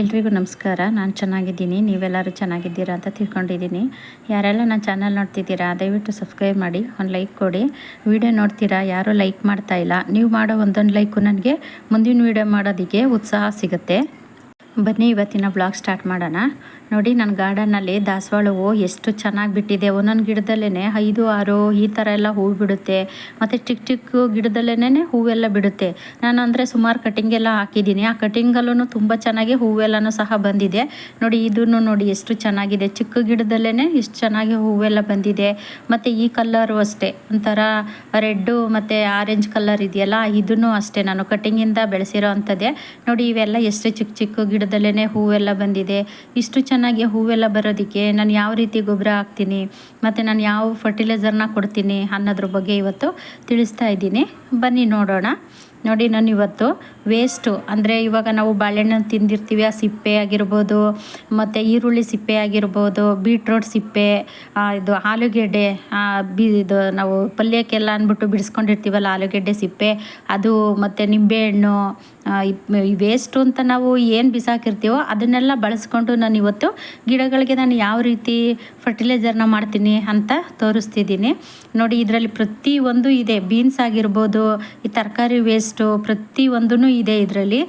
ಎಲ್ರಿಗೂ ನಮಸ್ಕಾರ. ನಾನು ಚೆನ್ನಾಗಿದ್ದೀನಿ. ನೀವೆಲ್ಲರೂ ಚೆನ್ನಾಗಿದ್ದೀರಾ ಅಂತ ತಿಳ್ಕೊಂಡಿದ್ದೀನಿ. ಯಾರೆಲ್ಲ ನನ್ನ ಚಾನಲ್ ನೋಡ್ತಿದ್ದೀರಾ, ದಯವಿಟ್ಟು ಸಬ್ಸ್ಕ್ರೈಬ್ ಮಾಡಿ, ಒಂದು ಲೈಕ್ ಕೊಡಿ. ವಿಡಿಯೋ ನೋಡ್ತೀರಾ, ಯಾರೂ ಲೈಕ್ ಮಾಡ್ತಾ ಇಲ್ಲ. ನೀವು ಮಾಡೋ ಒಂದೊಂದು ಲೈಕು ನನಗೆ ಮುಂದಿನ ವಿಡಿಯೋ ಮಾಡೋದಕ್ಕೆ ಉತ್ಸಾಹ ಸಿಗುತ್ತೆ. ಬನ್ನಿ, ಇವತ್ತಿನ ಬ್ಲಾಗ್ ಸ್ಟಾರ್ಟ್ ಮಾಡೋಣ. ನೋಡಿ ನನ್ನ ಗಾರ್ಡನ್ನಲ್ಲಿ ದಾಸವಾಳ ಹೂವು ಎಷ್ಟು ಚೆನ್ನಾಗಿ ಬಿಟ್ಟಿದೆ ಒಂದೊಂದು ಗಿಡದಲ್ಲೇ ಐದು, ಆರು ಈ ಥರ ಎಲ್ಲ ಹೂ ಬಿಡುತ್ತೆ. ಮತ್ತು ಚಿಕ್ಕ ಚಿಕ್ಕ ಗಿಡದಲ್ಲೇ ಹೂವೆಲ್ಲ ಬಿಡುತ್ತೆ. ನಾನು ಅಂದರೆ ಸುಮಾರು ಕಟಿಂಗ್ ಎಲ್ಲ ಹಾಕಿದ್ದೀನಿ. ಆ ಕಟಿಂಗಲ್ಲೂ ತುಂಬ ಚೆನ್ನಾಗಿ ಹೂವೆಲ್ಲನೂ ಸಹ ಬಂದಿದೆ. ನೋಡಿ ಇದನ್ನು ನೋಡಿ ಎಷ್ಟು ಚೆನ್ನಾಗಿದೆ. ಚಿಕ್ಕ ಗಿಡದಲ್ಲೇ ಎಷ್ಟು ಚೆನ್ನಾಗಿ ಹೂವೆಲ್ಲ ಬಂದಿದೆ. ಮತ್ತು ಈ ಕಲ್ಲರು ಅಷ್ಟೇ. ಒಂಥರ ರೆಡ್ಡು ಮತ್ತು ಆರೆಂಜ್ ಕಲರ್ ಇದೆಯಲ್ಲ ಇದನ್ನು ಅಷ್ಟೇ ನಾನು ಕಟಿಂಗಿಂದ ಬೆಳೆಸಿರೋ ಅಂಥದ್ದೇ. ನೋಡಿ, ಇವೆಲ್ಲ ಎಷ್ಟು ಚಿಕ್ಕ ಚಿಕ್ಕ ಗಿಡದಲ್ಲೇ ಹೂವೆಲ್ಲ ಬಂದಿದೆ. ಇಷ್ಟು ಚೆನ್ನಾಗಿ ಹೂವೆಲ್ಲ ಬರೋದಕ್ಕೆ ನಾನು ಯಾವ ರೀತಿ ಗೊಬ್ಬರ ಹಾಕ್ತೀನಿ ಮತ್ತು ನಾನು ಯಾವ ಫರ್ಟಿಲೈಸರ್ನ ಕೊಡ್ತೀನಿ ಅನ್ನೋದ್ರ ಬಗ್ಗೆ ಇವತ್ತು ತಿಳಿಸ್ತಾ ಇದ್ದೀನಿ. ಬನ್ನಿ ನೋಡೋಣ. ನೋಡಿ ನಾನು ಇವತ್ತು ವೇಸ್ಟು ಅಂದರೆ ಇವಾಗ ನಾವು ಬಾಳೆಹಣ್ಣು ತಿಂದಿರ್ತೀವಿ, ಆ ಸಿಪ್ಪೆ ಆಗಿರ್ಬೋದು, ಮತ್ತು ಈರುಳ್ಳಿ ಸಿಪ್ಪೆ ಆಗಿರ್ಬೋದು ಬೀಟ್ರೋಟ್ ಸಿಪ್ಪೆ ಇದು ಆಲೂಗೆಡ್ಡೆ ಬಿ, ಇದು ನಾವು ಪಲ್ಯಕ್ಕೆಲ್ಲ ಅಂದ್ಬಿಟ್ಟು ಬಿಡಿಸ್ಕೊಂಡಿರ್ತೀವಲ್ಲ ಆಲೂಗೆಡ್ಡೆ ಸಿಪ್ಪೆ, ಅದು ಮತ್ತು ನಿಂಬೆಹಣ್ಣು ಈ ವೇಸ್ಟು ಅಂತ ನಾವು ಏನು ಬಿಸಾಕಿರ್ತೀವೋ ಅದನ್ನೆಲ್ಲ ಬಳಸ್ಕೊಂಡು ನಾನು ಇವತ್ತು ಗಿಡಗಳಿಗೆ ನಾನು ಯಾವ ರೀತಿ ಫರ್ಟಿಲೈಸರ್ನ ಮಾಡ್ತೀನಿ ಅಂತ ತೋರಿಸ್ತಿದ್ದೀನಿ. ನೋಡಿ ಇದರಲ್ಲಿ ಪ್ರತಿಯೊಂದು ಇದೆ ಬೀನ್ಸ್ ಆಗಿರ್ಬೋದು, ಈ ತರಕಾರಿ ವೇಸ್ಟು ಪ್ರತಿಯೊಂದೂ ಇದೆ ಇದರಲ್ಲಿ.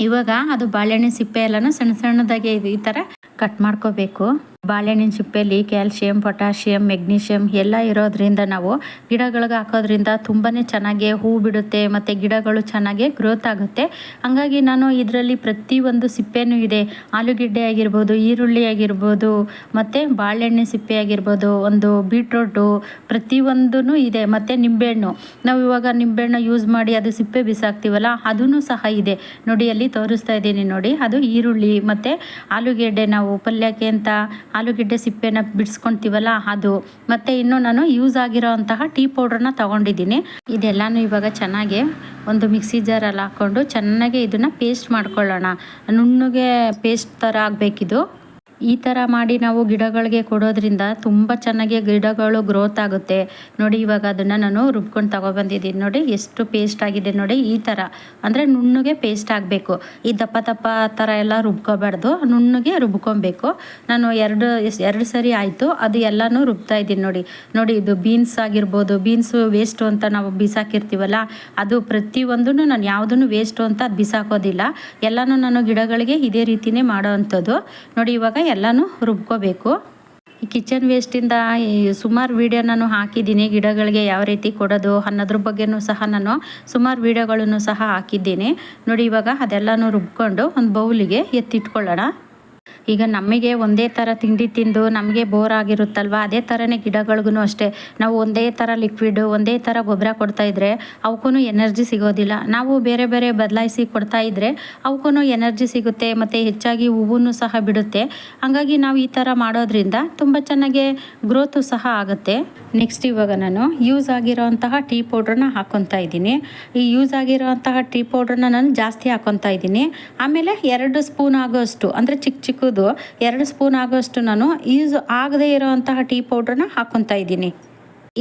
ಇವಾಗ ಅದು ಬಾಳೆಹಣ್ಣಿನ ಸಿಪ್ಪೆ ಎಲ್ಲನೂ ಸಣ್ಣ ಸಣ್ಣದಾಗೆ ಈ ಥರ ಕಟ್ ಮಾಡ್ಕೋಬೇಕು. ಬಾಳೆಹಣ್ಣಿನ ಸಿಪ್ಪೆಯಲ್ಲಿ ಕ್ಯಾಲ್ಶಿಯಂ ಪೊಟ್ಯಾಷಿಯಂ, ಮೆಗ್ನೀಷಿಯಂ ಎಲ್ಲ ಇರೋದ್ರಿಂದ ನಾವು ಗಿಡಗಳಿಗೆ ಹಾಕೋದ್ರಿಂದ ತುಂಬಾ ಚೆನ್ನಾಗಿ ಹೂ ಬಿಡುತ್ತೆ ಮತ್ತು ಗಿಡಗಳು ಚೆನ್ನಾಗಿ ಗ್ರೋತ್ ಆಗುತ್ತೆ. ಹಂಗಾಗಿ ನಾನು ಇದರಲ್ಲಿ ಪ್ರತಿಯೊಂದು ಸಿಪ್ಪೆನೂ ಇದೆ. ಆಲೂಗೆಡ್ಡೆ ಆಗಿರ್ಬೋದು, ಈರುಳ್ಳಿ ಆಗಿರ್ಬೋದು, ಮತ್ತು ಬಾಳೆಹಣ್ಣಿನ ಸಿಪ್ಪೆ ಆಗಿರ್ಬೋದು, ಒಂದು ಬೀಟ್ರೋಟು ಪ್ರತಿಯೊಂದೂ ಇದೆ. ಮತ್ತು ನಿಂಬೆಹಣ್ಣು. ನಾವು ಇವಾಗ ನಿಂಬೆಹಣ್ಣು ಯೂಸ್ ಮಾಡಿ ಅದು ಸಿಪ್ಪೆ ಬಿಸಾಕ್ತೀವಲ್ಲ ಅದೂ ಸಹ ಇದೆ. ನೋಡಿ, ಅಲ್ಲಿ ತೋರಿಸ್ತಾ ಇದ್ದೀನಿ ನೋಡಿ. ಅದು ಈರುಳ್ಳಿ, ಮತ್ತು ಆಲೂಗೆಡ್ಡೆ ನಾವು ಪಲ್ಯಕ್ಕೆ ಅಂತ ಆಲೂಗೆಡ್ಡೆ ಸಿಪ್ಪೆನ ಬಿಡಿಸ್ಕೊತೀವಲ್ಲ ಅದು. ಮತ್ತು ಇನ್ನು ನಾನು ಯೂಸ್ ಆಗಿರೋ ಅಂತಹ ಟೀ ಪೌಡ್ರನ್ನ ತಗೊಂಡಿದ್ದೀನಿ. ಇದೆಲ್ಲನೂ ಇವಾಗ ಚೆನ್ನಾಗಿ ಒಂದು ಮಿಕ್ಸಿ ಜಾರಲ್ಲಿ ಹಾಕ್ಕೊಂಡು ಚೆನ್ನಾಗಿ ಇದನ್ನು ಪೇಸ್ಟ್ ಮಾಡ್ಕೊಳ್ಳೋಣ. ನುಣ್ಣಗೆ ಪೇಸ್ಟ್ ಥರ ಆಗಬೇಕಿದು. ಈ ಥರ ಮಾಡಿ ನಾವು ಗಿಡಗಳಿಗೆ ಕೊಡೋದ್ರಿಂದ ತುಂಬ ಚೆನ್ನಾಗಿ ಗಿಡಗಳು ಗ್ರೋತ್ ಆಗುತ್ತೆ. ನೋಡಿ, ಇವಾಗ ಅದನ್ನು ನಾನು ರುಬ್ಕೊಂಡು ತಗೊಬಂದಿದ್ದೀನಿ. ನೋಡಿ, ಎಷ್ಟು ಪೇಸ್ಟ್ ಆಗಿದೆ ನೋಡಿ, ಈ ಥರ ಅಂದರೆ ನುಣ್ಣಗೆ ಪೇಸ್ಟ್ ಆಗಬೇಕು. ಈ ದಪ್ಪ ದಪ್ಪ ಥರ ಎಲ್ಲ ರುಬ್ಕೋಬಾರ್ದು. ನುಣ್ಣಗೆ ರುಬ್ಕೊಬೇಕು. ನಾನು ಎರಡು ಎರಡು ಸರಿ ಆಯಿತು. ಅದು ಎಲ್ಲನೂ ರುಬ್ತಾ ಇದ್ದೀನಿ ನೋಡಿ. ನೋಡಿ, ಇದು ಬೀನ್ಸ್ ಆಗಿರ್ಬೋದು. ಬೀನ್ಸು ವೇಸ್ಟು ಅಂತ ನಾವು ಬಿಸಾಕಿರ್ತೀವಲ್ಲ, ಅದು ಪ್ರತಿಯೊಂದೂ ನಾನು ಯಾವುದನ್ನು ವೇಸ್ಟು ಅಂತ ಬಿಸಾಕೋದಿಲ್ಲ. ಎಲ್ಲನೂ ನಾನು ಗಿಡಗಳಿಗೆ ಇದೇ ರೀತಿನೇ ಮಾಡೋ ನೋಡಿ, ಇವಾಗ ಎಲ್ಲನೂ ರುಬ್ಕೋಬೇಕು. ಈ ಕಿಚನ್ ವೇಸ್ಟಿಂದ ಸುಮಾರು ವೀಡಿಯೋ ನಾನು ಹಾಕಿದ್ದೀನಿ. ಗಿಡಗಳಿಗೆ ಯಾವ ರೀತಿ ಕೊಡೋದು ಅನ್ನೋದ್ರ ಬಗ್ಗೆನೂ ಸಹ ನಾನು ಸುಮಾರು ವೀಡಿಯೋಗಳನ್ನು ಸಹ ಹಾಕಿದ್ದೀನಿ. ನೋಡಿ ಇವಾಗ ಅದೆಲ್ಲನೂ ರುಬ್ಕೊಂಡು ಒಂದು ಬೌಲಿಗೆ ಎತ್ತಿಟ್ಕೊಳ್ಳೋಣ. ಈಗ ನಮಗೆ ಒಂದೇ ಥರ ತಿಂಡಿ ತಿಂದು ನಮಗೆ ಬೋರ್ ಆಗಿರುತ್ತಲ್ವ? ಅದೇ ಥರನೇ ಗಿಡಗಳಿಗೂ ಅಷ್ಟೇ. ನಾವು ಒಂದೇ ಥರ ಲಿಕ್ವಿಡು ಒಂದೇ ಥರ ಗೊಬ್ಬರ ಕೊಡ್ತಾ ಇದ್ರೆ ಅವಕ್ಕೂ ಎನರ್ಜಿ ಸಿಗೋದಿಲ್ಲ. ನಾವು ಬೇರೆ ಬೇರೆ ಬದಲಾಯಿಸಿ ಕೊಡ್ತಾ ಇದ್ರೆ ಅವಕ್ಕೂ ಎನರ್ಜಿ ಸಿಗುತ್ತೆ, ಮತ್ತು ಹೆಚ್ಚಾಗಿ ಹೂವು ಸಹ ಬಿಡುತ್ತೆ. ಹಾಗಾಗಿ ನಾವು ಈ ಥರ ಮಾಡೋದ್ರಿಂದ ತುಂಬ ಚೆನ್ನಾಗಿ ಗ್ರೋತು ಸಹ ಆಗುತ್ತೆ. ನೆಕ್ಸ್ಟ್ ಇವಾಗ ನಾನು ಯೂಸ್ ಆಗಿರೋವಂತಹ ಟೀ ಪೌಡ್ರನ್ನ ಹಾಕ್ಕೊತಾ ಇದ್ದೀನಿ. ಈ ಯೂಸ್ ಆಗಿರೋವಂತಹ ಟೀ ಪೌಡ್ರನ್ನ ನಾನು ಜಾಸ್ತಿ ಹಾಕ್ಕೊತಾ ಇದ್ದೀನಿ. ಆಮೇಲೆ ಎರಡು ಸ್ಪೂನ್ ಆಗೋಷ್ಟು, ಅಂದರೆ ಚಿಕ್ಕ ಚಿಕ್ಕದು, ಎರಡು ಸ್ಪೂನ್ ಆಗೋಷ್ಟು ನಾನು ಯೂಸ್ ಆಗದೇ ಇರೋವಂತಹ ಟೀ ಪೌಡ್ರನ್ನ ಹಾಕ್ಕೊತಾ ಇದ್ದೀನಿ.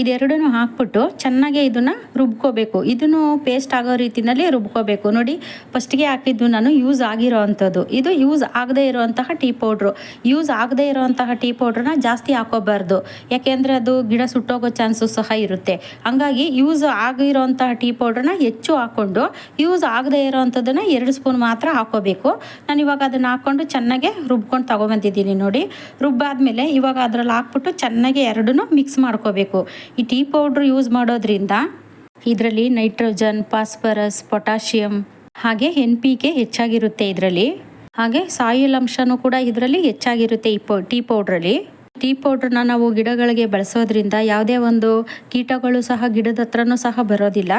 ಇದೆರಡನ್ನು ಹಾಕ್ಬಿಟ್ಟು ಚೆನ್ನಾಗೆ ಇದನ್ನು ರುಬ್ಕೋಬೇಕು. ಇದನ್ನು ಪೇಸ್ಟ್ ಆಗೋ ರೀತಿನಲ್ಲಿ ರುಬ್ಕೋಬೇಕು. ನೋಡಿ ಫಸ್ಟ್ಗೆ ಹಾಕಿದ್ದು ನಾನು ಯೂಸ್ ಆಗಿರೋ ಅಂಥದ್ದು. ಇದು ಯೂಸ್ ಆಗದೇ ಇರುವಂತಹ ಟೀ ಪೌಡ್ರು. ಯೂಸ್ ಆಗದೇ ಇರುವಂತಹ ಟೀ ಪೌಡ್ರನ್ನ ಜಾಸ್ತಿ ಹಾಕೋಬಾರ್ದು. ಯಾಕೆಂದರೆ ಅದು ಗಿಡ ಸುಟ್ಟೋಗೋ ಚಾನ್ಸು ಸಹ ಇರುತ್ತೆ. ಹಂಗಾಗಿ ಯೂಸ್ ಆಗಿರೋವಂತಹ ಟೀ ಪೌಡ್ರನ್ನ ಹೆಚ್ಚು ಹಾಕ್ಕೊಂಡು ಯೂಸ್ ಆಗದೇ ಇರೋವಂಥದ್ದನ್ನು ಎರಡು ಸ್ಪೂನ್ ಮಾತ್ರ ಹಾಕೋಬೇಕು. ನಾನು ಇವಾಗ ಅದನ್ನು ಹಾಕ್ಕೊಂಡು ಚೆನ್ನಾಗಿ ರುಬ್ಕೊಂಡು ತಗೊಬಂದಿದ್ದೀನಿ ನೋಡಿ. ರುಬ್ಬಾದ್ಮೇಲೆ ಇವಾಗ ಅದರಲ್ಲಿ ಹಾಕ್ಬಿಟ್ಟು ಚೆನ್ನಾಗಿ ಎರಡನ್ನೂ ಮಿಕ್ಸ್ ಮಾಡ್ಕೋಬೇಕು. ಈ ಟೀ ಪೌಡ್ರ್ ಯೂಸ್ ಮಾಡೋದ್ರಿಂದ ಇದರಲ್ಲಿ ನೈಟ್ರೋಜನ್, ಫಾಸ್ಫರಸ್, ಪೊಟ್ಯಾಷಿಯಂ ಹಾಗೆ ಎನ್ ಪಿ ಕೆ ಹೆಚ್ಚಾಗಿರುತ್ತೆ ಇದರಲ್ಲಿ. ಹಾಗೆ ಸಾಯಿಲ್ ಅಂಶನೂ ಕೂಡ ಇದರಲ್ಲಿ ಹೆಚ್ಚಾಗಿರುತ್ತೆ ಈ ಪೌ, ಟೀ ಪೌಡ್ರಲ್ಲಿ. ಟೀ ಪೌಡ್ರನ್ನ ನಾವು ಗಿಡಗಳಿಗೆ ಬಳಸೋದ್ರಿಂದ ಯಾವುದೇ ಒಂದು ಕೀಟಗಳು ಸಹ ಗಿಡದ ಹತ್ರನೂ ಸಹ ಬರೋದಿಲ್ಲ.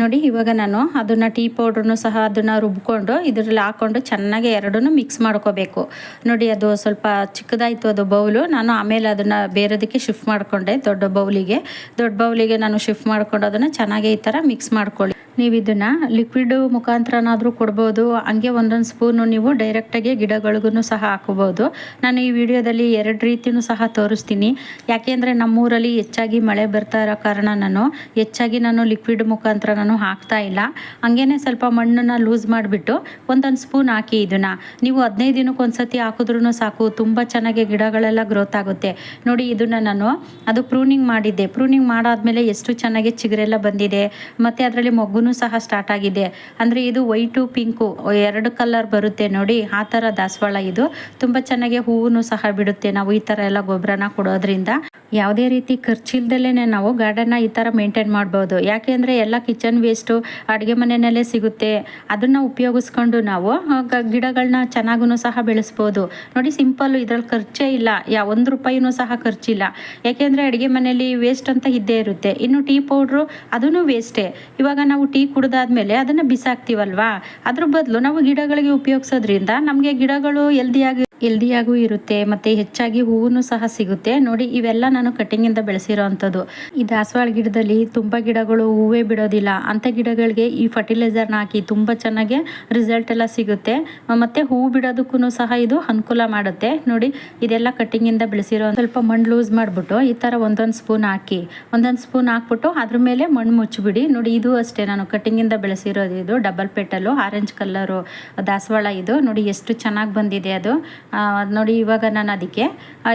ನೋಡಿ, ಇವಾಗ ನಾನು ಅದನ್ನು ಟೀ ಪೌಡ್ರನ್ನು ಸಹ ಅದನ್ನು ರುಬ್ಕೊಂಡು ಇದರಲ್ಲಿ ಹಾಕ್ಕೊಂಡು ಚೆನ್ನಾಗಿ ಎರಡೂ ಮಿಕ್ಸ್ ಮಾಡ್ಕೋಬೇಕು. ನೋಡಿ, ಅದು ಸ್ವಲ್ಪ ಚಿಕ್ಕದಾಯಿತು ಅದು ಬೌಲು. ನಾನು ಆಮೇಲೆ ಅದನ್ನು ಬೇರೆದಕ್ಕೆ ಶಿಫ್ಟ್ ಮಾಡಿಕೊಂಡೆ ದೊಡ್ಡ ಬೌಲಿಗೆ. ದೊಡ್ಡ ಬೌಲಿಗೆ ನಾನು ಶಿಫ್ಟ್ ಮಾಡಿಕೊಂಡು ಅದನ್ನು ಚೆನ್ನಾಗಿ ಈ ಥರ ಮಿಕ್ಸ್ ಮಾಡ್ಕೊಳ್ಳಿ. ನೀವು ಇದನ್ನು ಲಿಕ್ವಿಡ್ ಮುಖಾಂತರನಾದರೂ ಕೊಡ್ಬೋದು, ಹಂಗೆ ಒಂದೊಂದು ಸ್ಪೂನು ನೀವು ಡೈರೆಕ್ಟಾಗಿ ಗಿಡಗಳಿಗೂ ಸಹ ಹಾಕೋಬೋದು. ನಾನು ಈ ವಿಡಿಯೋದಲ್ಲಿ ಎರಡು ರೀತಿಯೂ ಸಹ ತೋರಿಸ್ತೀನಿ. ಯಾಕೆಂದರೆ ನಮ್ಮೂರಲ್ಲಿ ಹೆಚ್ಚಾಗಿ ಮಳೆ ಬರ್ತಾ ಇರೋ ಕಾರಣ ನಾನು ಹೆಚ್ಚಾಗಿ ನಾನು ಲಿಕ್ವಿಡ್ ಮುಖಾಂತರ ನಾನು ಹಾಕ್ತಾ ಇಲ್ಲ. ಹಂಗೇನೆ ಸ್ವಲ್ಪ ಮಣ್ಣನ್ನು ಲೂಸ್ ಮಾಡಿಬಿಟ್ಟು ಒಂದೊಂದು ಸ್ಪೂನ್ ಹಾಕಿ ಇದನ್ನು. ನೀವು ಹದಿನೈದು ದಿನಕ್ಕೆ ಒಂದ್ಸತಿ ಹಾಕಿದ್ರೂ ಸಾಕು, ತುಂಬ ಚೆನ್ನಾಗಿ ಗಿಡಗಳೆಲ್ಲ ಗ್ರೋತ್ ಆಗುತ್ತೆ. ನೋಡಿ ಇದನ್ನು ನಾನು ಅದು ಪ್ರೂನಿಂಗ್ ಮಾಡಿದ್ದೆ. ಪ್ರೂನಿಂಗ್ ಮಾಡಾದ್ಮೇಲೆ ಎಷ್ಟು ಚೆನ್ನಾಗಿ ಚಿಗುರೆಲ್ಲ ಬಂದಿದೆ. ಮತ್ತು ಅದರಲ್ಲಿ ಮೊಗ್ಗು ಸಹ ಸ್ಟಾರ್ಟ್ ಆಗಿದೆ. ಅಂದರೆ ಇದು ವೈಟು, ಪಿಂಕು ಎರಡು ಕಲರ್ ಬರುತ್ತೆ ನೋಡಿ. ಆ ಥರ ದಾಸವಾಳ ಇದು. ತುಂಬ ಚೆನ್ನಾಗಿ ಹೂವು ಸಹ ಬಿಡುತ್ತೆ ನಾವು ಈ ಥರ ಎಲ್ಲ ಗೊಬ್ಬರನ ಕೊಡೋದ್ರಿಂದ. ಯಾವುದೇ ರೀತಿ ಖರ್ಚಿಲ್ದಲೇ ನಾವು ಗಾರ್ಡನ್ನ ಈ ಥರ ಮೇಂಟೈನ್ ಮಾಡ್ಬೋದು. ಯಾಕೆಂದ್ರೆ ಎಲ್ಲ ಕಿಚನ್ ವೇಸ್ಟು ಅಡುಗೆ ಮನೆಯಲ್ಲೇ ಸಿಗುತ್ತೆ. ಅದನ್ನು ಉಪಯೋಗಿಸ್ಕೊಂಡು ನಾವು ಗಿಡಗಳನ್ನ ಚೆನ್ನಾಗೂ ಸಹ ಬೆಳೆಸ್ಬೋದು. ನೋಡಿ ಸಿಂಪಲ್ಲು ಇದ್ರಲ್ಲಿ ಖರ್ಚೇ ಇಲ್ಲ. ಯಾ, ಒಂದು ರೂಪಾಯಿನೂ ಸಹ ಖರ್ಚಿಲ್ಲ. ಯಾಕೆಂದರೆ ಅಡುಗೆ ಮನೆಯಲ್ಲಿ ವೇಸ್ಟ್ ಅಂತ ಇದ್ದೇ ಇರುತ್ತೆ. ಇನ್ನು ಟೀ ಪೌಡ್ರು ಅದೂ ವೇಸ್ಟೇ ಇವಾಗ ನಾವು ಟೀ ಕುಡ್ದಾದ್ಮೇಲೆ ಅದನ್ನು ಬಿಸಾಕ್ತೀವಲ್ವಾ? ಅದ್ರ ಬದಲು ನಾವು ಗಿಡಗಳಿಗೆ ಉಪಯೋಗಿಸೋದ್ರಿಂದ ನಮಗೆ ಗಿಡಗಳು ಎಲ್ದಿಯಾಗಿ ಎಲ್ದಿಯಾಗೂ ಇರುತ್ತೆ, ಮತ್ತು ಹೆಚ್ಚಾಗಿ ಹೂವು ಸಹ ಸಿಗುತ್ತೆ. ನೋಡಿ, ಇವೆಲ್ಲ ನಾನು ಕಟ್ಟಿಂಗಿಂದ ಬೆಳೆಸಿರೋ ಅಂಥದ್ದು ಈ ದಾಸವಾಳ ಗಿಡದಲ್ಲಿ ತುಂಬ ಗಿಡಗಳು ಹೂವೇ ಬಿಡೋದಿಲ್ಲ. ಅಂತ ಗಿಡಗಳಿಗೆ ಈ ಫರ್ಟಿಲೈಸರ್ನ ಹಾಕಿ ತುಂಬ ಚೆನ್ನಾಗಿ ರಿಸಲ್ಟ್ ಎಲ್ಲ ಸಿಗುತ್ತೆ. ಮತ್ತು ಹೂವು ಬಿಡೋದಕ್ಕೂ ಸಹ ಇದು ಅನುಕೂಲ ಮಾಡುತ್ತೆ. ನೋಡಿ, ಇದೆಲ್ಲ ಕಟ್ಟಿಂಗಿಂದ ಬೆಳೆಸಿರೋ ಸ್ವಲ್ಪ ಮಣ್ಣು ಲೂಸ್ ಮಾಡಿಬಿಟ್ಟು ಈ ಥರ ಒಂದೊಂದು ಸ್ಪೂನ್ ಹಾಕಿ, ಒಂದೊಂದು ಸ್ಪೂನ್ ಹಾಕ್ಬಿಟ್ಟು ಅದ್ರ ಮೇಲೆ ಮಣ್ಣು ಮುಚ್ಚಿಬಿಡಿ. ನೋಡಿ, ಇದು ಅಷ್ಟೇ ನಾನು ಕಟ್ಟಿಂಗಿಂದ ಬೆಳೆಸಿರೋದು ಇದು. ಡಬಲ್ ಪೆಟಲು ಆರೆಂಜ್ ಕಲ್ಲರು ದಾಸವಾಳ ಇದು. ನೋಡಿ, ಎಷ್ಟು ಚೆನ್ನಾಗಿ ಬಂದಿದೆ ಅದು. ನೋಡಿ ಇವಾಗ ನಾನು ಅದಕ್ಕೆ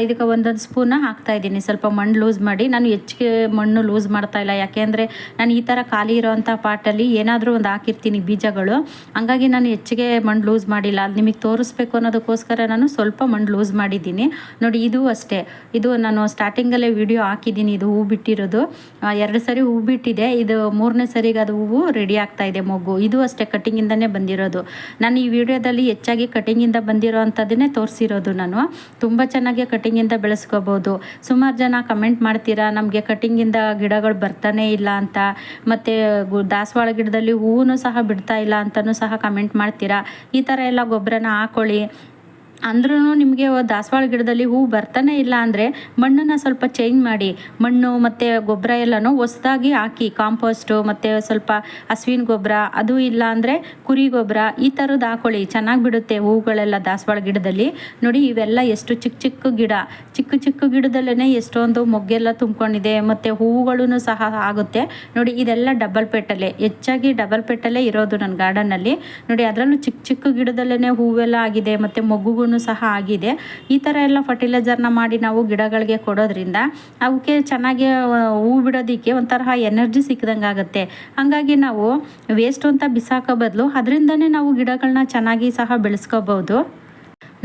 ಇದಕ್ಕೆ ಒಂದೊಂದು ಸ್ಪೂನ ಹಾಕ್ತಾ ಇದ್ದೀನಿ. ಸ್ವಲ್ಪ ಮಣ್ಣು ಲೂಸ್ ಮಾಡಿ, ನಾನು ಹೆಚ್ಚಿಗೆ ಮಣ್ಣು ಲೂಸ್ ಮಾಡ್ತಾ ಇಲ್ಲ. ಯಾಕೆಂದರೆ ನಾನು ಈ ಥರ ಖಾಲಿ ಇರೋವಂಥ ಪಾಟಲ್ಲಿ ಏನಾದರೂ ಒಂದು ಹಾಕಿರ್ತೀನಿ ಬೀಜಗಳು. ಹಂಗಾಗಿ ನಾನು ಹೆಚ್ಚಿಗೆ ಮಣ್ಣು ಲೂಸ್ ಮಾಡಿಲ್ಲ. ಅದು ನಿಮಗೆ ತೋರಿಸ್ಬೇಕು ಅನ್ನೋದಕ್ಕೋಸ್ಕರ ನಾನು ಸ್ವಲ್ಪ ಮಣ್ಣು ಲೂಸ್ ಮಾಡಿದ್ದೀನಿ. ನೋಡಿ ಇದು ಅಷ್ಟೇ. ಇದು ನಾನು ಸ್ಟಾರ್ಟಿಂಗಲ್ಲೇ ವಿಡಿಯೋ ಹಾಕಿದ್ದೀನಿ. ಇದು ಹೂ ಬಿಟ್ಟಿರೋದು. ಎರಡು ಸರಿ ಹೂ ಬಿಟ್ಟಿದೆ. ಇದು ಮೂರನೇ ಸರಿಗೆ ಅದು ಹೂವು ರೆಡಿ ಆಗ್ತಾ ಇದೆ ಮೊಗ್ಗು. ಇದು ಅಷ್ಟೇ ಕಟ್ಟಿಂಗಿಂದನೇ ಬಂದಿರೋದು. ನಾನು ಈ ವಿಡಿಯೋದಲ್ಲಿ ಹೆಚ್ಚಾಗಿ ಕಟ್ಟಿಂಗಿಂದ ಬಂದಿರೋ ಅಂಥದ್ದನ್ನೇ ತೋರಿಸಿರೋದು ನಾನು. ತುಂಬ ಚೆನ್ನಾಗಿ ಕಟ್ಟಿಂಗಿಂದ ಬೆಳೆಸ್ಕೋಬೋದು. ಸುಮಾರು ಜನ ಕಮೆಂಟ್ ಮಾಡ್ತೀರಾ, ನಮಗೆ ಕಟ್ಟಿಂಗಿಂದ ಗಿಡಗಳು ಬರ್ತಾನೆ ಇಲ್ಲ ಅಂತ, ಮತ್ತು ದಾಸವಾಳ ಗಿಡದಲ್ಲಿ ಹೂವು ಸಹ ಬಿಡ್ತಾ ಇಲ್ಲ ಅಂತಲೂ ಸಹ ಕಮೆಂಟ್ ಮಾಡ್ತೀರಾ? ಈ ಥರ ಎಲ್ಲ ಗೊಬ್ಬರನ ಹಾಕೊಳ್ಳಿ. ಅಂದ್ರೂ ನಿಮಗೆ ದಾಸವಾಳ ಗಿಡದಲ್ಲಿ ಹೂ ಬರ್ತಾನೆ ಇಲ್ಲ ಅಂದರೆ ಮಣ್ಣನ್ನು ಸ್ವಲ್ಪ ಚೇಂಜ್ ಮಾಡಿ, ಮಣ್ಣು ಮತ್ತು ಗೊಬ್ಬರ ಎಲ್ಲನೂ ಹೊಸದಾಗಿ ಹಾಕಿ ಕಾಂಪೋಸ್ಟು ಮತ್ತು ಸ್ವಲ್ಪ ಹಸುವಿನ ಗೊಬ್ಬರ ಅದು ಇಲ್ಲ ಅಂದರೆ ಕುರಿ ಗೊಬ್ಬರ ಈ ಥರದ್ದು ಹಾಕೊಳ್ಳಿ. ಚೆನ್ನಾಗಿ ಬಿಡುತ್ತೆ ಹೂಗಳೆಲ್ಲ ದಾಸವಾಳ ಗಿಡದಲ್ಲಿ. ನೋಡಿ ಇವೆಲ್ಲ ಎಷ್ಟು ಚಿಕ್ಕ ಚಿಕ್ಕ ಗಿಡ. ಚಿಕ್ಕ ಚಿಕ್ಕ ಗಿಡದಲ್ಲೇ ಎಷ್ಟೊಂದು ಮೊಗ್ಗೆಲ್ಲ ತುಂಬ್ಕೊಂಡಿದೆ ಮತ್ತು ಹೂವುಗಳೂ ಸಹ ಆಗುತ್ತೆ. ನೋಡಿ ಇದೆಲ್ಲ ಡಬಲ್ ಪೆಟ್ಟಲೆ. ಹೆಚ್ಚಾಗಿ ಡಬಲ್ ಪೆಟ್ಟಲ್ಲೇ ಇರೋದು ನನ್ನ ಗಾರ್ಡನ್ನಲ್ಲಿ ನೋಡಿ ಅದರಲ್ಲೂ ಚಿಕ್ಕ ಚಿಕ್ಕ ಗಿಡದಲ್ಲೇ ಹೂವೆಲ್ಲ ಆಗಿದೆ ಮತ್ತು ಮೊಗ್ಗುಗೂ ಸಹ ಆಗಿದೆ. ಈ ಥರ ಎಲ್ಲ ಫರ್ಟಿಲೈಸರ್ನ ಮಾಡಿ ನಾವು ಗಿಡಗಳಿಗೆ ಕೊಡೋದ್ರಿಂದ ಅವಕ್ಕೆ ಚೆನ್ನಾಗಿ ಹೂ ಬಿಡೋದಕ್ಕೆ ಒಂಥರ ಎನರ್ಜಿ ಸಿಕ್ಕಿದಂಗೆ ಆಗುತ್ತೆ. ಹಾಗಾಗಿ ನಾವು ವೇಸ್ಟ್ ಅಂತ ಬಿಸಾಕೋ ಬದಲು ಅದರಿಂದನೇ ನಾವು ಗಿಡಗಳನ್ನ ಚೆನ್ನಾಗಿ ಸಹ ಬೆಳೆಸ್ಕೋಬೋದು.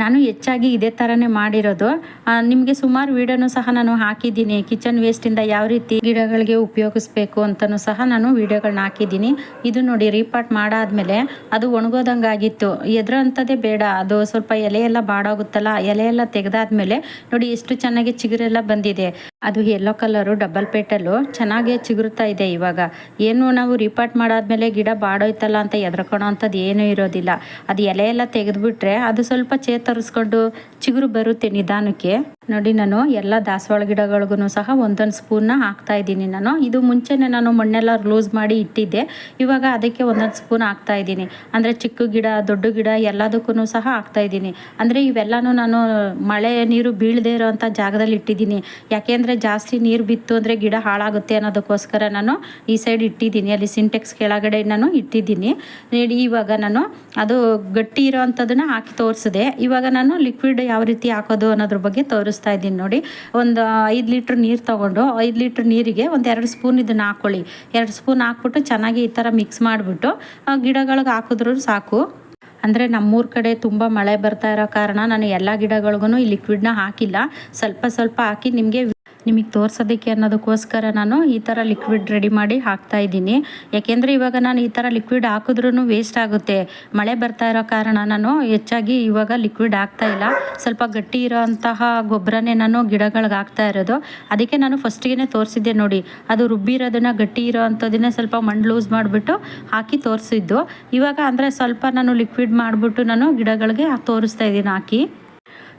ನಾನು ಹೆಚ್ಚಾಗಿ ಇದೇ ಥರನೇ ಮಾಡಿರೋದು. ನಿಮಗೆ ಸುಮಾರು ವೀಡಿಯೋನು ಸಹ ನಾನು ಹಾಕಿದ್ದೀನಿ. ಕಿಚನ್ ವೇಸ್ಟಿಂದ ಯಾವ ರೀತಿ ಗಿಡಗಳಿಗೆ ಉಪಯೋಗಿಸ್ಬೇಕು ಅಂತಲೂ ಸಹ ನಾನು ವೀಡಿಯೋಗಳನ್ನ ಹಾಕಿದ್ದೀನಿ. ಇದು ನೋಡಿ ರೀಪಾಟ್ ಮಾಡಾದ್ಮೇಲೆ ಅದು ಒಣಗೋದಂಗಾಗಿತ್ತು. ಎದುರಂಥದ್ದೇ ಬೇಡ. ಅದು ಸ್ವಲ್ಪ ಎಲೆ ಎಲ್ಲ ಬಾಡೋಗುತ್ತಲ್ಲ ಎಲೆ ಎಲ್ಲ ತೆಗೆದಾದ್ಮೇಲೆ ನೋಡಿ ಎಷ್ಟು ಚೆನ್ನಾಗಿ ಚಿಗುರೆಲ್ಲ ಬಂದಿದೆ. ಅದು ಯೆಲ್ಲೋ ಕಲರು ಡಬಲ್ ಪೇಟಲ್ಲು ಚೆನ್ನಾಗೇ ಚಿಗುರುತ್ತಾ ಇದೆ ಇವಾಗ. ಏನು ನಾವು ರಿಪಾರ್ಟ್ ಮಾಡಾದ್ಮೇಲೆ ಗಿಡ ಬಾಡೋಯ್ತಲ್ಲ ಅಂತ ಎದ್ರಕೊಳೋ ಅಂಥದ್ದು ಏನೂ ಇರೋದಿಲ್ಲ. ಅದು ಎಲೆ ಎಲ್ಲ ತೆಗೆದುಬಿಟ್ರೆ ಅದು ಸ್ವಲ್ಪ ಚೇತರಿಸ್ಕೊಂಡು ಚಿಗುರು ಬರುತ್ತೆ ನಿಧಾನಕ್ಕೆ. ನೋಡಿ ನಾನು ಎಲ್ಲ ದಾಸವಾಳ ಗಿಡಗಳಿಗೂ ಸಹ ಒಂದೊಂದು ಸ್ಪೂನ್ನ ಹಾಕ್ತಾ ಇದ್ದೀನಿ ನಾನು. ಇದು ಮುಂಚೆನೇ ನಾನು ಮಣ್ಣೆಲ್ಲ ಲೂಸ್ ಮಾಡಿ ಇಟ್ಟಿದ್ದೆ. ಇವಾಗ ಅದಕ್ಕೆ ಒಂದೊಂದು ಸ್ಪೂನ್ ಹಾಕ್ತಾ ಇದ್ದೀನಿ. ಅಂದರೆ ಚಿಕ್ಕ ಗಿಡ, ದೊಡ್ಡ ಗಿಡ ಎಲ್ಲದಕ್ಕೂ ಸಹ ಹಾಕ್ತಾ ಇದ್ದೀನಿ. ಅಂದರೆ ಇವೆಲ್ಲನೂ ನಾನು ಮಳೆ ನೀರು ಬೀಳದೇ ಇರೋವಂಥ ಜಾಗದಲ್ಲಿ ಇಟ್ಟಿದ್ದೀನಿ. ಯಾಕೆಂದರೆ ಜಾಸ್ತಿ ನೀರು ಬಿತ್ತು ಅಂದರೆ ಗಿಡ ಹಾಳಾಗುತ್ತೆ ಅನ್ನೋದಕ್ಕೋಸ್ಕರ ನಾನು ಈ ಸೈಡ್ ಇಟ್ಟಿದ್ದೀನಿ. ಅಲ್ಲಿ ಸಿಂಟೆಕ್ಸ್ ಕೆಳಗಡೆ ನಾನು ಇಟ್ಟಿದ್ದೀನಿ. ಇವಾಗ ನಾನು ಅದು ಗಟ್ಟಿ ಇರೋ ಹಾಕಿ ತೋರಿಸಿದೆ. ಇವಾಗ ನಾನು ಲಿಕ್ವಿಡ್ ಯಾವ ರೀತಿ ಹಾಕೋದು ಅನ್ನೋದ್ರ ಬಗ್ಗೆ ತೋರಿಸ್ತಾ ಇದ್ದೀನಿ ನೋಡಿ. ಒಂದು ಐದು ಲೀಟ್ರ್ ನೀರು ತೊಗೊಂಡು ಐದು ಲೀಟ್ರ್ ನೀರಿಗೆ ಒಂದು ಎರಡು ಸ್ಪೂನ್ ಇದನ್ನು ಹಾಕ್ಕೊಳ್ಳಿ ಎರಡು ಸ್ಪೂನ್ ಹಾಕ್ಬಿಟ್ಟು ಚೆನ್ನಾಗಿ ಈ ಥರ ಮಿಕ್ಸ್ ಮಾಡಿಬಿಟ್ಟು ಗಿಡಗಳಿಗೆ ಹಾಕಿದ್ರೂ ಸಾಕು. ಅಂದರೆ ನಮ್ಮೂರ ಕಡೆ ತುಂಬ ಮಳೆ ಬರ್ತಾ ಇರೋ ಕಾರಣ ನಾನು ಎಲ್ಲ ಗಿಡಗಳಿಗೂ ಈ ಲಿಕ್ವಿಡ್ನ ಹಾಕಿಲ್ಲ. ಸ್ವಲ್ಪ ಸ್ವಲ್ಪ ಹಾಕಿ ನಿಮಗೆ ನಿಮಗೆ ತೋರ್ಸೋದಕ್ಕೆ ಅನ್ನೋದಕ್ಕೋಸ್ಕರ ನಾನು ಈ ಥರ ಲಿಕ್ವಿಡ್ ರೆಡಿ ಮಾಡಿ ಹಾಕ್ತಾ ಇದ್ದೀನಿ. ಯಾಕೆಂದರೆ ಇವಾಗ ನಾನು ಈ ಥರ ಲಿಕ್ವಿಡ್ ಹಾಕಿದ್ರೂ ವೇಸ್ಟ್ ಆಗುತ್ತೆ. ಮಳೆ ಬರ್ತಾ ಇರೋ ಕಾರಣ ನಾನು ಹೆಚ್ಚಾಗಿ ಇವಾಗ ಲಿಕ್ವಿಡ್ ಹಾಕ್ತಾ ಇಲ್ಲ. ಸ್ವಲ್ಪ ಗಟ್ಟಿ ಇರೋ ಅಂತಹ ಗೊಬ್ಬರನೇ ನಾನು ಗಿಡಗಳಿಗೆ ಹಾಕ್ತಾ ಇರೋದು. ಅದಕ್ಕೆ ನಾನು ಫಸ್ಟಿಗೆ ತೋರಿಸಿದ್ದೆ ನೋಡಿ. ಅದು ರುಬ್ಬಿರೋದನ್ನು ಗಟ್ಟಿ ಇರೋ ಸ್ವಲ್ಪ ಮಣ್ಣು ಲೂಸ್ ಮಾಡಿಬಿಟ್ಟು ಹಾಕಿ ತೋರಿಸಿದ್ದು. ಇವಾಗ ಅಂದರೆ ಸ್ವಲ್ಪ ನಾನು ಲಿಕ್ವಿಡ್ ಮಾಡಿಬಿಟ್ಟು ನಾನು ಗಿಡಗಳಿಗೆ ತೋರಿಸ್ತಾ ಇದ್ದೀನಿ ಹಾಕಿ.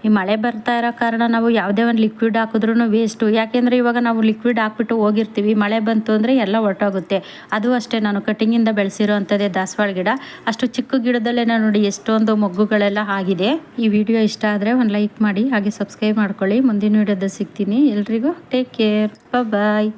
ಈ ಮಳೆ ಬರ್ತಾ ಇರೋ ಕಾರಣ ನಾವು ಯಾವುದೇ ಒಂದು ಲಿಕ್ವಿಡ್ ಹಾಕಿದ್ರೂ ವೇಸ್ಟು ಯಾಕೆಂದರೆ ಇವಾಗ ನಾವು ಲಿಕ್ವಿಡ್ ಹಾಕ್ಬಿಟ್ಟು ಹೋಗಿರ್ತೀವಿ. ಮಳೆ ಬಂತು ಅಂದರೆ ಎಲ್ಲ ಹೊರಟೋಗುತ್ತೆ ಅದು ಅಷ್ಟೇ ನಾನು ಕಟ್ಟಿಂಗಿಂದ ಬೆಳೆಸಿರೋ ಅಂಥದ್ದೇ ದಾಸವಾಳ ಗಿಡ. ಅಷ್ಟು ಚಿಕ್ಕ ಗಿಡದಲ್ಲೇ ನೋಡಿ ಎಷ್ಟೊಂದು ಮೊಗ್ಗುಗಳೆಲ್ಲ ಆಗಿದೆ. ಈ ವಿಡಿಯೋ ಇಷ್ಟ ಆದರೆ ಒಂದು ಲೈಕ್ ಮಾಡಿ, ಹಾಗೆ ಸಬ್ಸ್ಕ್ರೈಬ್ ಮಾಡ್ಕೊಳ್ಳಿ. ಮುಂದಿನ ವಿಡಿಯೋದ ಸಿಗ್ತೀನಿ. ಎಲ್ರಿಗೂ ಟೇಕ್ ಕೇರ್ ಬಾಯ್